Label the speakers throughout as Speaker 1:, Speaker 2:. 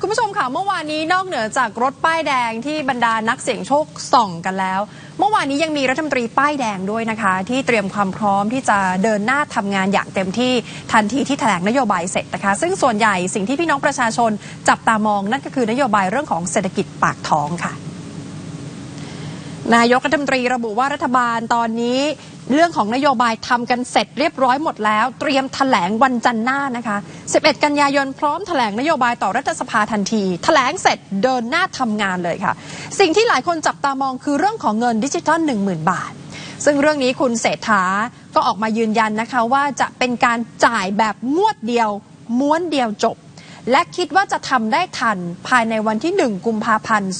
Speaker 1: คุณผู้ชมค่ะเมื่อวานนี้นอกเหนือจากรถป้ายแดงที่บรรดานักเสี่ยงโชคส่องกันแล้ว เมื่อวานนี้ยังมีรัฐมนตรีป้ายแดงด้วยนะคะ ที่เตรียมความพร้อมที่จะเดินหน้าทำงานอย่างเต็มที่ทันทีที่แถลงนโยบายเสร็จนะคะ ซึ่งส่วนใหญ่สิ่งที่พี่น้องประชาชนจับตามองนั่นก็คือนโยบายเรื่องของเศรษฐกิจปากท้องค่ะ นายกรัฐมนตรีระบุว่ารัฐบาลตอนนี้เรื่องของนโยบายทำกันเสร็จเรียบร้อยหมดแล้ว เตรียมแถลงวันจันทร์หน้านะคะ 11 กันยายนพร้อมแถลงนโยบายต่อรัฐสภาทันทีแถลงเสร็จเดินหน้าทำงานเลยค่ะ สิ่งที่หลายคนจับตามองคือเรื่องของเงินดิจิทัล 10,000 บาท ซึ่งเรื่องนี้คุณเศรษฐาก็ออกมายืนยันนะคะว่าจะเป็นการจ่ายแบบงวดเดียว ม้วนเดียวจบ และคิดว่าจะทำได้ทันภายในวันที่ 1 กุมภาพันธ์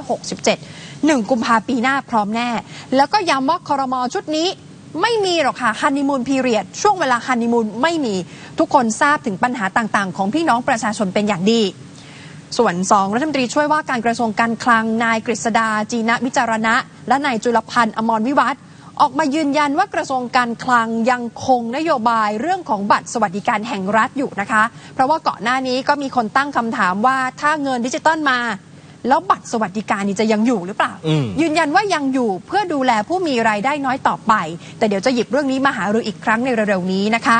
Speaker 1: 2567 1 กุมภาปีหน้าพร้อมแน่ แล้วก็ย้ำว่าคอรมอชุดนี้ไม่มีหรอกค่ะฮันนีมูนพีเรียด ช่วงเวลาฮันนีมูนไม่มีทุกคนทราบถึงปัญหาต่างๆ ของพี่น้องประชาชนเป็นอย่างดี ส่วน 2 รัฐมนตรีช่วยว่าการกระทรวงการคลังนายกฤษดาจีนะวิจารณะ และนายจุลพันธ์อมรวิวัฒน์ ออกมายืนยันว่ากระทรวงการคลังยังคงนโยบายเรื่องของบัตรสวัสดิการแห่งรัฐอยู่นะคะ เพราะว่าก่อนหน้านี้ก็มีคนตั้งคำถามว่าถ้าเงินดิจิตอลมา แล้วบัตรสวัสดิการนี่จะยังอยู่หรือเปล่า
Speaker 2: อืม
Speaker 1: ยืนยันว่ายังอยู่เพื่อดูแลผู้มีรายได้น้อยต่อไป แต่เดี๋ยวจะหยิบเรื่องนี้มาหารืออีกครั้งในเร็วๆนี้นะคะ